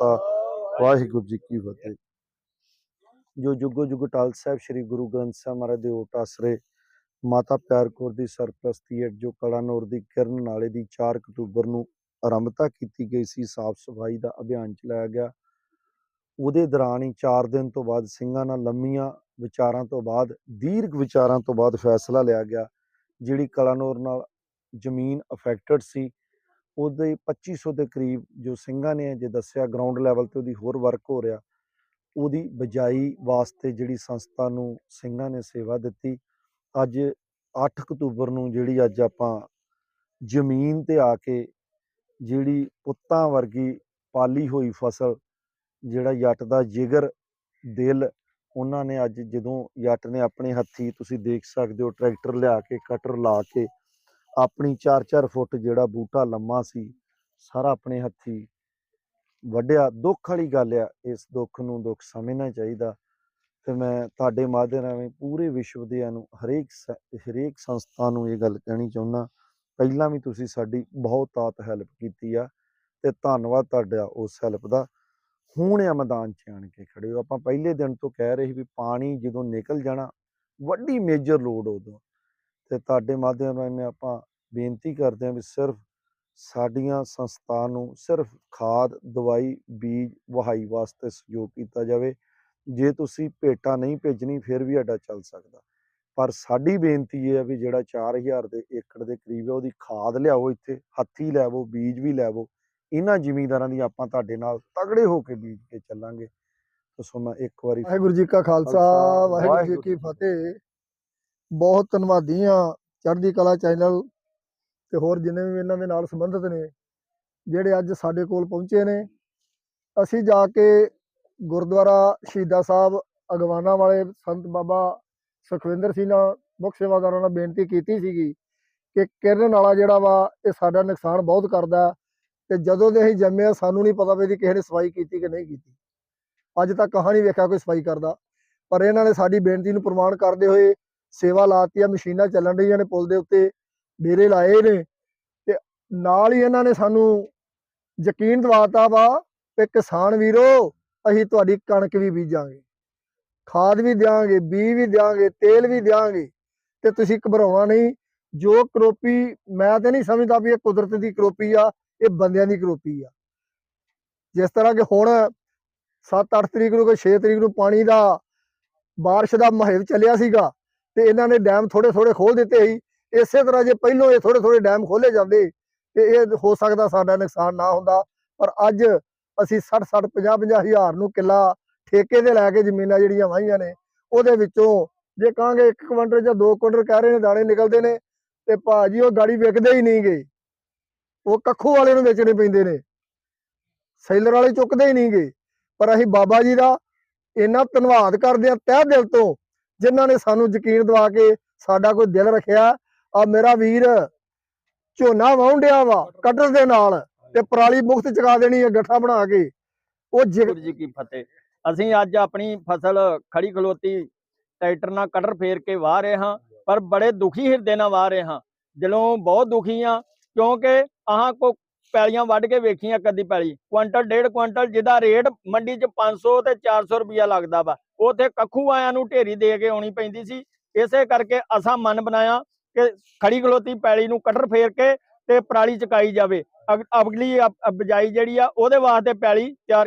ਵਾਹਿਗੁਰੂ ਜੀ ਕੀ ਫਤਿਹ। ਜੋ ਜੁਗੋ ਜੁਗ ਟਾਲ ਸਾਹਿਬ ਸ੍ਰੀ ਗੁਰੂ ਗ੍ਰੰਥ ਸਾਹਿਬ ਮਹਾਰਾਜ ਦੇ ਓਟ ਆਸਰੇ ਮਾਤਾ ਪਿਆਰ ਕੌਰ ਦੀ ਸਰਪ੍ਰਸਤੀ ਹੇਠ ਜੋ ਕਲਾਨੌਰ ਦੀ ਕਿਰਨ ਨਾਲੇ ਦੀ 4 ਅਕਤੂਬਰ ਨੂੰ ਆਰੰਭਤਾ ਕੀਤੀ ਗਈ ਸੀ, ਸਾਫ਼ ਸਫ਼ਾਈ ਦਾ ਅਭਿਆਨ ਚਲਾਇਆ ਗਿਆ। ਉਹਦੇ ਦੌਰਾਨ ਹੀ 4 ਦਿਨ ਤੋਂ ਬਾਅਦ ਸਿੰਘਾਂ ਨਾਲ ਲੰਮੀਆਂ ਵਿਚਾਰਾਂ ਤੋਂ ਬਾਅਦ, ਦੀਰਘ ਵਿਚਾਰਾਂ ਤੋਂ ਬਾਅਦ ਫੈਸਲਾ ਲਿਆ ਗਿਆ, ਜਿਹੜੀ ਕਲਾਨੌਰ ਨਾਲ ਜ਼ਮੀਨ ਅਫੈਕਟਡ ਸੀ। ਉਹਦੇ 2500 ਦੇ ਕਰੀਬ ਜੋ ਸਿੰਘਾਂ ਨੇ ਜੇ ਦੱਸਿਆ ਗਰਾਊਂਡ ਲੈਵਲ ਤੇ ਉਹਦੀ ਹੋਰ ਵਰਕ ਹੋ ਰਿਹਾ, ਉਹਦੀ ਬਜਾਈ ਵਾਸਤੇ ਜਿਹੜੀ ਸੰਸਥਾ ਨੂੰ ਸਿੰਘਾਂ ਨੇ ਸੇਵਾ ਦਿੱਤੀ, ਅੱਜ 8 ਅਕਤੂਬਰ ਨੂੰ ਜਿਹੜੀ ਅੱਜ ਆਪਾਂ ਜ਼ਮੀਨ ਤੇ ਆ ਕੇ ਜਿਹੜੀ ਪੁੱਤਾਂ ਵਰਗੀ ਪਾਲੀ ਹੋਈ ਫਸਲ, ਜਿਹੜਾ ਜੱਟ ਦਾ ਜਿਗਰ ਦਿਲ, ਉਹਨਾਂ ਨੇ ਅੱਜ ਜਦੋਂ ਜੱਟ ਨੇ ਆਪਣੇ ਹੱਥੀ ਤੁਸੀਂ ਦੇਖ ਸਕਦੇ ਹੋ, ਟਰੈਕਟਰ ਲਿਆ ਕੇ, ਕਟਰ ਲਾ ਕੇ ਆਪਣੀ 4-4 ਫੁੱਟ ਜਿਹੜਾ ਬੂਟਾ ਲੰਮਾ ਸੀ, ਸਾਰਾ ਆਪਣੇ ਹੱਥੀ ਵੱਢਿਆ। ਦੁੱਖ ਵਾਲੀ ਗੱਲ ਆ, ਇਸ ਦੁੱਖ ਨੂੰ ਦੁੱਖ ਸਮਝਣਾ ਚਾਹੀਦਾ। ਤੇ ਮੈਂ ਤੁਹਾਡੇ ਮਾਧਿਅਮ ਰਾਹੀਂ ਪੂਰੇ ਵਿਸ਼ਵ ਦੇ ਨੂੰ ਹਰੇਕ ਸ- ਹਰੇਕ ਸੰਸਥਾ ਨੂੰ ਇਹ ਗੱਲ ਕਹਿਣੀ ਚਾਹੁੰਦਾ, ਪਹਿਲਾਂ ਵੀ ਤੁਸੀਂ ਸਾਡੀ ਬਹੁਤ ਆਤ ਹੈਲਪ ਕੀਤੀ ਆ ਤੇ ਧੰਨਵਾਦ ਤੁਹਾਡਾ ਉਸ ਹੈਲਪ ਦਾ। ਹੁਣ ਆ ਮੈਦਾਨ 'ਚ ਆਣ ਕੇ ਖੜੇ ਹੋ। ਆਪਾਂ ਪਹਿਲੇ ਦਿਨ ਤੋਂ ਕਹਿ ਰਹੇ ਵੀ ਪਾਣੀ ਜਦੋਂ ਨਿਕਲ ਜਾਣਾ, ਵੱਡੀ ਮੇਜਰ ਲੋਡ ਉਦੋਂ। ਤੇ ਤੁਹਾਡੇ ਮਾਧਿਅਮ ਰਾਹੀਂ ਆਪਾਂ ਬੇਨਤੀ ਕਰਦੇ ਹਾਂ ਵੀ ਸਿਰਫ ਸਾਡੀਆਂ ਸੰਸਥਾ ਨੂੰ ਸਿਰਫ ਖਾਦ ਦਵਾਈ ਬੀਜ ਵਹਾਈ ਵਾਸਤੇ ਸਹਿਯੋਗ ਕੀਤਾ ਜਾਵੇ। ਜੇ ਤੁਸੀਂ ਭੇਟਾ ਨਹੀਂ ਭੇਜਣੀ ਫਿਰ ਵੀ ਸਾਡਾ ਚੱਲ ਸਕਦਾ। ਪਰ ਸਾਡੀ ਬੇਨਤੀ ਇਹ ਹੈ ਵੀ ਜਿਹੜਾ 4000 ਦੇ ਏਕੜ ਦੇ ਕਰੀਬ ਹੈ ਉਹਦੀ ਖਾਦ ਲਿਆਓ ਇੱਥੇ ਹੱਥੀ ਲੈਵੋ ਬੀਜ ਵੀ ਲੈਵੋ। ਇਹਨਾਂ ਜ਼ਿਮੀਂਦਾਰਾਂ ਦੀ ਆਪਾਂ ਤੁਹਾਡੇ ਨਾਲ ਤਗੜੇ ਹੋ ਕੇ ਬੀਜ ਕੇ ਚੱਲਾਂਗੇ। ਸੋ ਮੈਂ ਇੱਕ ਵਾਰੀ ਵਾਹਿਗੁਰੂ ਜੀ ਕਾ ਖਾਲਸਾ ਵਾਹਿਗੁਰੂ ਜੀ ਕੀ ਫਤਿਹ। ਬਹੁਤ ਧੰਨਵਾਦੀ ਹਾਂ ਚੜ੍ਹਦੀ ਕਲਾ ਚੈਨਲ ਤੇ ਹੋਰ ਜਿੰਨੇ ਵੀ ਇਹਨਾਂ ਦੇ ਨਾਲ ਸੰਬੰਧਿਤ ਨੇ, ਜਿਹੜੇ ਅੱਜ ਸਾਡੇ ਕੋਲ ਪਹੁੰਚੇ ਨੇ। ਅਸੀਂ ਜਾ ਕੇ ਗੁਰਦੁਆਰਾ ਸ਼ਹੀਦਾਂ ਸਾਹਿਬ ਅਗਵਾਨਾ ਵਾਲੇ ਸੰਤ ਬਾਬਾ ਸੁਖਵਿੰਦਰ ਸਿੰਘ ਨਾਲ ਮੁੱਖ ਸੇਵਾਦਾਰਾਂ ਨਾਲ ਬੇਨਤੀ ਕੀਤੀ ਸੀਗੀ ਕਿ ਕਿਰਨ ਵਾਲਾ ਜਿਹੜਾ ਵਾ, ਇਹ ਸਾਡਾ ਨੁਕਸਾਨ ਬਹੁਤ ਕਰਦਾ ਹੈ ਤੇ ਜਦੋਂ ਦੇ ਅਸੀਂ ਜੰਮੇ ਆ ਸਾਨੂੰ ਨਹੀਂ ਪਤਾ ਵੀ ਇਹਦੀ ਕਿਸੇ ਨੇ ਸਫ਼ਾਈ ਕੀਤੀ ਕਿ ਨਹੀਂ ਕੀਤੀ। ਅੱਜ ਤੱਕ ਕਹਾਣੀ ਵੇਖਿਆ ਕੋਈ ਸਫ਼ਾਈ ਕਰਦਾ। ਪਰ ਇਹਨਾਂ ਨੇ ਸਾਡੀ ਬੇਨਤੀ ਨੂੰ ਪ੍ਰਮਾਣ ਕਰਦੇ ਹੋਏ ਸੇਵਾ ਲਾਤੀ ਆ ਮਸ਼ੀਨਾਂ ਚੱਲਣ ਰਹੀਆਂ ਨੇ ਪੁਲ ਦੇ ਉੱਤੇ, ਡੇਰੇ ਲਾਏ ਨੇ ਤੇ ਨਾਲ ਹੀ ਇਹਨਾਂ ਨੇ ਸਾਨੂੰ ਯਕੀਨ ਦਿਵਾਤਾ ਵਾ ਕਿ ਕਿਸਾਨ ਵੀਰੋ, ਅਸੀਂ ਤੁਹਾਡੀ ਕਣਕ ਵੀ ਬੀਜਾਂਗੇ, ਖਾਦ ਵੀ ਦਿਆਂਗੇ, ਬੀਜ ਵੀ ਦਿਆਂਗੇ, ਤੇਲ ਵੀ ਦਿਆਂਗੇ ਤੇ ਤੁਸੀਂ ਘਬਰਾਉਣਾ ਨਹੀਂ, ਜੋ ਕਰੋਪੀ ਮੈਂ ਤੇ ਨਹੀਂ ਸਮਝਦਾ ਵੀ ਇਹ ਕੁਦਰਤ ਦੀ ਕਰੋਪੀ ਆ, ਇਹ ਬੰਦਿਆਂ ਦੀ ਕਰੋਪੀ ਆ। ਜਿਸ ਤਰ੍ਹਾਂ ਕਿ ਹੁਣ 7-8 ਤਰੀਕ ਨੂੰ ਕੋਈ 6 ਤਰੀਕ ਨੂੰ ਪਾਣੀ ਦਾ ਬਾਰਿਸ਼ ਦਾ ਮਹਿਵ ਚੱਲਿਆ ਸੀਗਾ ਤੇ ਇਹਨਾਂ ਨੇ ਡੈਮ ਥੋੜੇ ਥੋੜੇ ਖੋਲ ਦਿੱਤੇ ਸੀ। ਇਸੇ ਤਰ੍ਹਾਂ ਜੇ ਪਹਿਲੋਂ ਇਹ ਥੋੜੇ ਥੋੜੇ ਡੈਮ ਖੋਲੇ ਜਾਂਦੇ, ਤੇ ਇਹ ਹੋ ਸਕਦਾ ਸਾਡਾ ਨੁਕਸਾਨ ਨਾ ਹੁੰਦਾ। ਪਰ ਅੱਜ ਅਸੀਂ 60 60 50 50 ਹਜ਼ਾਰ ਨੂੰ ਕਿੱਲਾ ਠੇਕੇ ਤੇ ਲੈ ਕੇ ਜ਼ਮੀਨਾਂ ਜਿਹੜੀਆਂ ਵਾਹੀਆਂ ਨੇ, ਉਹਦੇ ਵਿੱਚੋਂ ਜੇ ਕਹਾਂਗੇ 1 ਕੁਇੰਟਲ ਜਾਂ 2 ਕੁਇੰਟਲ ਕਹਿ ਰਹੇ ਨੇ, ਦਾਣੇ ਨਿਕਲਦੇ ਨੇ, ਤੇ ਭਾਜੀ ਉਹ ਗਾੜੀ ਵਿਕਦੇ ਹੀ ਨਹੀਂ ਗਏ ਉਹ ਕੱਖੂ ਵਾਲੇ ਨੂੰ ਵੇਚਣੇ ਪੈਂਦੇ ਨੇ। ਸੈਲਰ ਵਾਲੇ ਚੁੱਕਦੇ ਹੀ ਨਹੀਂ ਗਏ ਪਰ ਅਸੀਂ ਬਾਬਾ ਜੀ ਦਾ ਇੰਨਾ ਧੰਨਵਾਦ ਕਰਦੇ ਹਾਂ ਤਹਿ ਦਿਲ ਤੋਂ ਜਿਨ੍ਹਾਂ ਨੇ ਸਾਨੂੰ ਯਕੀਨ ਦਿਵਾ ਕੇ ਸਾਡਾ ਕੋਈ ਦਿਲ ਰੱਖਿਆ ਆ ਮੇਰਾ ਵੀਰ ਝੋਨਾ ਵਾਉਂਦਿਆ ਵਾ ਕਟਰ ਦੇ ਨਾਲ ਤੇ ਪਰਾਲੀ ਮੁਕਤ ਚਗਾ ਦੇਣੀ ਹੈ ਗੱਠਾ ਬਣਾ ਕੇ। ਉਹ ਜਿਗ ਜੀ ਕੀ ਫਤਿਹ। ਅਸੀਂ ਅੱਜ ਆਪਣੀ ਫਸਲ ਖੜੀ ਖਲੋਤੀ, ਟਰੈਕਟਰ ਨਾਲ ਕਟਰ ਫੇਰ ਕੇ ਵਾਹ ਰਹੇ ਹਾਂ, ਪਰ ਬੜੇ ਦੁਖੀ ਹਿਰਦੇ ਨਾਲ ਵਾਹ ਰਹੇ ਹਾਂ। ਦਿਲੋਂ ਬਹੁਤ ਦੁਖੀ ਆ ਕਿਉਂਕਿ ਆਹਾਂ ਕੋ ਪੈਲੀਆਂ ਵੱਢ ਕੇ ਵੇਖੀਆਂ ਕਦੀ ਪੈਲੀ। ਕੁਇੰਟਲ ਡੇਢ ਕੁਇੰਟਲ ਜਿਹਦਾ ਰੇਟ ਮੰਡੀ 'ਚ 500 ਤੇ 400 ਰੁਪਇਆ ਲੱਗਦਾ ਵਾ। ਉਥੇ ਕੱਖੂ ਆਇਆਂ ਨੂੰ ਢੇਰੀ ਦੇ ਕੇ ਆਉਣੀ ਪੈਂਦੀ ਸੀ। ਇਸੇ ਕਰਕੇ ਅਸਾਂ ਮਨ ਬਣਾਇਆ ਕਿ ਖੜੀ ਖਲੋਤੀ ਪੈਲੀ ਨੂੰ ਕਟਰ ਫੇਰ ਕੇ ਤੇ ਪਰਾਲੀ ਚਕਾਈ ਜਾਵੇ। ਅਗ- ਅਗਲੀ ਅਪ- ਬਜਾਈ ਜਿਹੜੀ ਆ, ਉਹਦੇ ਵਾਸਤੇ ਪੈਲੀ ਤਿਆਰ